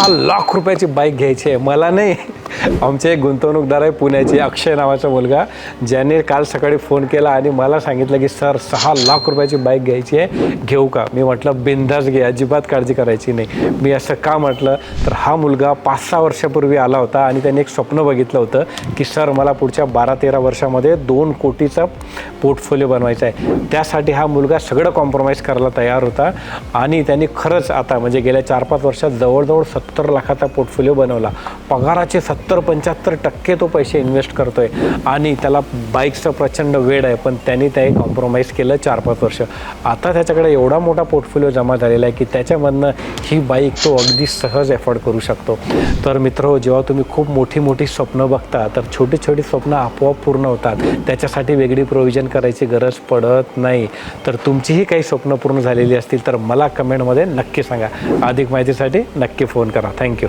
दहा लाख रुपयाची बाईक घ्यायची आहे. मला नाही. आमचे एक गुंतवणूकदार आहे पुण्याचे अक्षय नावाचा मुलगा. ज्याने काल सकाळी फोन केला आणि मला सांगितलं की सर सहा लाख रुपयाची बाईक घ्यायची आहे घेऊ का? मी म्हटलं बिंदास घे अजिबात काळजी करायची नाही. मी असं का म्हटलं? तर हा मुलगा पाच सहा वर्षापूर्वी आला होता आणि त्याने एक स्वप्न बघितलं होतं की सर मला पुढच्या बारा तेरा वर्षामध्ये दोन कोटीचा पोर्टफोलिओ बनवायचा आहे. त्यासाठी हा मुलगा सगळं कॉम्प्रोमाइज करायला तयार होता आणि त्यांनी खरंच आता म्हणजे गेल्या चार पाच वर्षात जवळजवळ सत्तर लाखाचा पोर्टफोलिओ बनवला. पगाराचे सत्तर पंच्याहत्तर टक्के तो पैसे इन्व्हेस्ट करतोय. आणि त्याला बाईकचं प्रचंड वेळ आहे पण त्यांनी ते कॉम्प्रोमाइज केलं चार पाच वर्ष. आता त्याच्याकडे एवढा मोठा पोर्टफोलिओ जमा झालेला आहे की त्याच्यामधनं ही बाईक तो अगदी सहज एफोर्ड करू शकतो. तर मित्र जेव्हा तुम्ही खूप मोठी मोठी स्वप्न बघता तर छोटी छोटी स्वप्न आपोआप पूर्ण होतात. त्याच्यासाठी वेगळी प्रोव्हिजन करायची गरज पडत नाही. तर तुमचीही काही स्वप्न पूर्ण झालेली असतील तर मला कमेंटमध्ये नक्की सांगा. अधिक माहितीसाठी नक्की फोन करा. Thank you